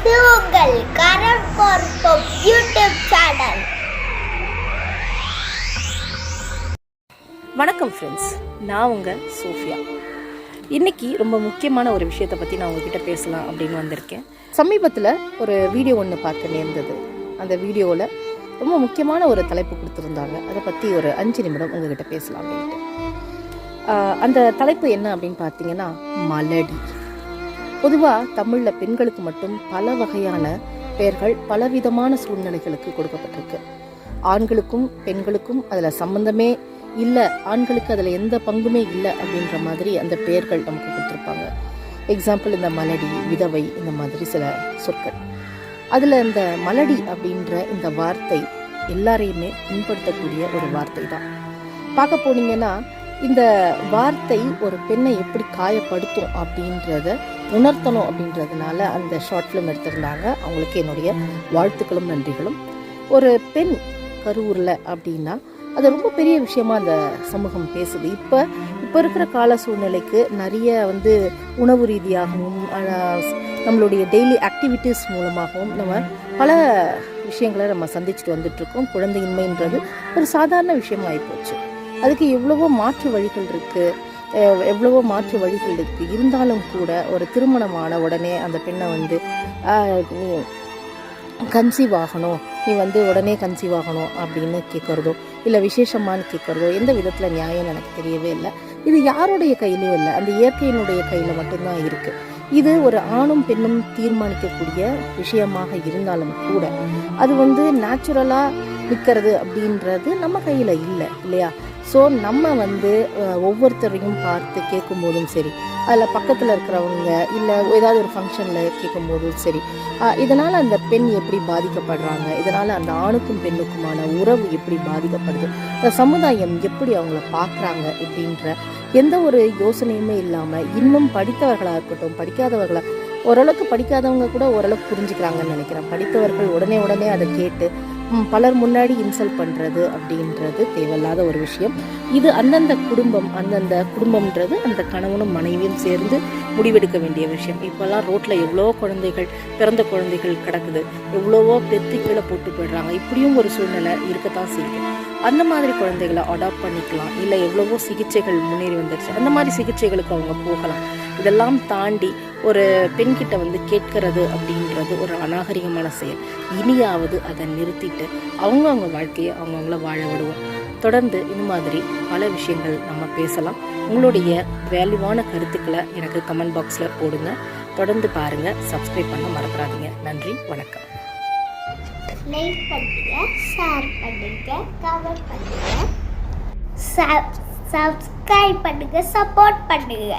இது உங்கள் கரண் பார்ப்போம் யூடியூப் சேனல். வணக்கம் ஃப்ரெண்ட்ஸ் நான் உங்கள் சோஃபியா. இன்றைக்கி ரொம்ப முக்கியமான ஒரு விஷயத்தை பற்றி நான் உங்ககிட்ட பேசலாம் அப்படின்னு வந்திருக்கேன். சமீபத்தில் ஒரு வீடியோ ஒன்று பார்க்க நேர்ந்தது. அந்த வீடியோவில் ரொம்ப முக்கியமான ஒரு தலைப்பு கொடுத்துருந்தாங்க. அதை பற்றி ஒரு அஞ்சு நிமிடம் உங்ககிட்ட பேசலாம் அப்படின்ட்டு. அந்த தலைப்பு என்ன அப்படின்னு பார்த்தீங்கன்னா மலடி. பொதுவாக தமிழில் பெண்களுக்கு மட்டும் பல வகையான பெயர்கள் பலவிதமான சூழ்நிலைகளுக்கு கொடுக்கப்பட்டிருக்கு. ஆண்களுக்கும் பெண்களுக்கும் அதில் சம்பந்தமே இல்லை ஆண்களுக்கு அதில் எந்த பங்குமே இல்லை அப்படின்ற மாதிரி அந்த பெயர்கள் நமக்கு கொடுத்துருப்பாங்க. எக்ஸாம்பிள் இந்த மலடி விதவை இந்த மாதிரி சில சொற்கள். அதில் இந்த மலடி அப்படின்ற இந்த வார்த்தை எல்லாரையுமே புண்படுத்தக்கூடிய ஒரு வார்த்தை தான். பார்க்க போனீங்கன்னா இந்த வார்த்தை ஒரு பெண்ணை எப்படி காயப்படுத்தும் அப்படின்றத உணர்த்தணும் அப்படின்றதுனால அந்த ஷார்ட் ஃபிலிம் எடுத்திருந்தாங்க. அவங்களுக்கு என்னுடைய வாழ்த்துக்களும் நன்றிகளும். ஒரு பெண் கரூரில் அப்படின்னா அது ரொம்ப பெரிய விஷயமா அந்த சமூகம் பேசுது. இப்போ இப்போ இருக்கிற கால சூழ்நிலைக்கு நிறைய வந்து உணவு ரீதியாகவும் நம்மளுடைய டெய்லி ஆக்டிவிட்டீஸ் மூலமாகவும் நம்ம பல விஷயங்களை நம்ம சந்திச்சுட்டு வந்துட்டு இருக்கோம் குழந்தையின்மைன்றது ஒரு சாதாரண விஷயமாகி போச்சு. அதுக்கு எவ்வளவோ மாற்று வழிகள் இருக்குது எவ்வளவோ மாற்று வழிகள் இருக்கு. இருந்தாலும் கூட ஒரு திருமணமான உடனே அந்த பெண்ணை வந்து கன்சீவ் ஆகணும். நீ வந்து உடனே கன்சீவ் ஆகணும் அப்படின்னு கேட்குறதோ இல்லை விசேஷமானு கேட்குறதோ எந்த விதத்தில் நியாயம் எனக்கு தெரியவே இல்லை. இது யாருடைய கையிலையும் இல்லை. அந்த இயற்கையினுடைய கையில் மட்டும்தான் இருக்குது இது ஒரு ஆணும் பெண்ணும் தீர்மானிக்கக்கூடிய விஷயமாக இருந்தாலும் கூட அது வந்து நேச்சுரலாக நிற்கிறது அப்படின்றது நம்ம கையில் இல்லை இல்லையா? ஸோ நம்ம வந்து ஒவ்வொருத்தரையும் பார்த்து கேட்கும்போதும் சரி. அதில் பக்கத்தில் இருக்கிறவங்க இல்லை ஏதாவது ஒரு ஃபங்க்ஷனில் கேட்கும்போதும் சரி. இதனால் அந்த பெண் எப்படி பாதிக்கப்படுறாங்க? இதனால் அந்த ஆணுக்கும் பெண்ணுக்குமான உறவு எப்படி பாதிக்கப்படுது? இந்த சமுதாயம் எப்படி அவங்கள பார்க்குறாங்க? அப்படின்ற எந்த ஒரு யோசனையுமே இல்லாமல் இன்னும் படித்தவர்களாக இருக்கட்டும் படிக்காதவர்களாக ஓரளவுக்கு படிக்காதவங்க கூட ஓரளவுக்கு புரிஞ்சுக்கிறாங்கன்னு நினைக்கிறேன். படித்தவர்கள் உடனே உடனே அதை கேட்டு பலர் முன்னாடி இன்சல்ட் பண்ணுறது அப்படின்றது தேவையில்லாத ஒரு விஷயம். இது அந்தந்த குடும்பம் அந்தந்த குடும்பம்ன்றது அந்த கணவனும் மனைவியும் சேர்ந்து முடிவெடுக்க வேண்டிய விஷயம். இப்போல்லாம் ரோட்டில் எவ்வளோ குழந்தைகள் பிறந்த குழந்தைகள் கிடக்குது. எவ்வளவோ பெத்து கீழே போட்டு போயிடுறாங்க. இப்படியும் ஒரு சூழ்நிலை இருக்கத்தான் செய்யுது. அந்த மாதிரி குழந்தைகளை அடாப்ட் பண்ணிக்கலாம். இல்லை எவ்வளவோ சிகிச்சைகள் முன்னேறி வந்துருச்சு. அந்த மாதிரி சிகிச்சைகளுக்கு அவங்க போகலாம். இதெல்லாம் தாண்டி ஒரு பெண்கிட்ட வந்து கேட்கறது அப்படின்றது ஒரு அநாகரிகமான செயல். இனியாவது அதை நிறுத்திட்டு அவங்கவுங்க வாழ்க்கையை அவங்கவுங்கள வாழ விடுவோம். தொடர்ந்து இந்த மாதிரி பல விஷயங்கள் நம்ம பேசலாம். உங்களுடைய வேல்யூவான கருத்துக்களை எனக்கு கமெண்ட் பாக்ஸில் போடுங்க. தொடர்ந்து பாருங்கள் சப்ஸ்கிரைப் பண்ண மறந்துடாதீங்க நன்றி. வணக்கம். லைக் பண்ணுங்க ஷேர் பண்ணுங்க கமெண்ட் பண்ணுங்க. சப்ஸ்கிரைப் பண்ணுங்க சப்போர்ட் பண்ணுங்க.